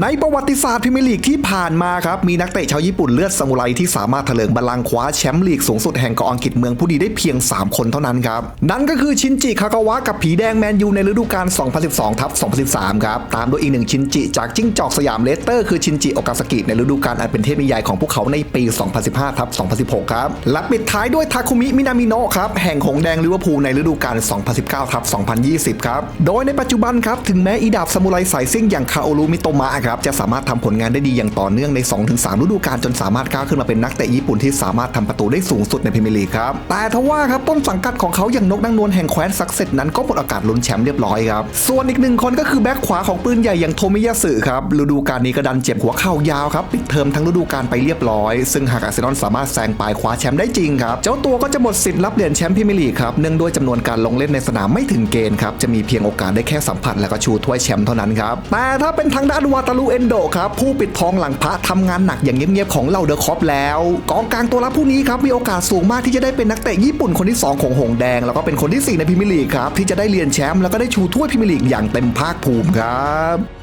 ในประวัติศาสตร์พรีเมียร์ลีกที่ผ่านมาครับ มีนักเตะชาวญี่ปุ่นเลือดซามูไรที่สามารถเถลิงบัลลังก์คว้าแชมป์ลีกสูงสุดแห่งเกาะอังกฤษเมืองผู้ดีได้เพียง 3 คนเท่านั้นครับ นั่นก็คือชินจิคากาวะกับผีแดงแมนยูในฤดูกาล 2012ทับ2013 ครับ ตามด้วยอีกหนึ่งชินจิจากจิ้งจอกสยามเลสเตอร์คือชินจิโอกาสกิในฤดูกาลอันเป็นเทพนิยายของพวกเขาในปี 2015ทับ2016 ครับ และปิดท้ายด้วยทาคุมิมินามิโนะครับแห่งหงส์แดงลิเวอร์พูลในฤดูกาล 2019ทับ2020 ครับ โดยในปัจจุบันครับถึงแม้อีดาบซามูไรสายซิ่งอย่างคาโอรุมิโตมะครับจะสามารถทำผลงานได้ดีอย่างต่อเนื่องใน 2-3 ฤดูกาลจนสามารถก้าวขึ้นมาเป็นนักเตะญี่ปุ่นที่สามารถทำประตูได้สูงสุดในพรีเมียร์ลีกครับแต่ทว่าครับต้นสังกัดของเขาอย่างนกนางนวลแห่งแคว้นซักเซตนั้นก็หมดโอกาสลุ้นแชมป์เรียบร้อยครับส่วนอีกหนึ่งคนก็คือแบ็คขวาของปืนใหญ่อย่างโทมิยาสึครับฤดูกาลนี้ก็ดันเจ็บหัวเข่ายาวครับปิดเทอมทั้งฤดูกาลไปเรียบร้อย ซึ่งหากอาร์เซนอลสามารถแซงปลายคว้าแชมป์ได้จริงครับเจ้าตัวก็จะหมดสิทธิ์รับเหรียญแชมป์พรีเมียร์ลีกครับเนื่องด้วยจำนวนการลงเล่นในสนามไม่ถึงเกณฑ์ครับจะมีเพียงโอกาสได้แค่สัมผัสและก็ชูถ้วยแชมป์เท่านั้นครับแต่ถ้าเป็นทางด้านวาตาลูเอนโดครับผู้ปิดทองหลังพระทำงานหนักอย่างเงียบๆของเหล่าเดอะคอปแล้วกองกลางตัวรับผู้นี้ครับมีโอกาสสูงมากที่จะได้เป็นนักเตะญี่ปุ่นคนที่สองของหงแดง แล้วก็เป็นคนที่สี่ในพิมลีกครับที่จะได้เรียนแชมป์แล้วก็ได้ชูถ้วยพิมลีกอย่างเต็มภาคภูมิครับ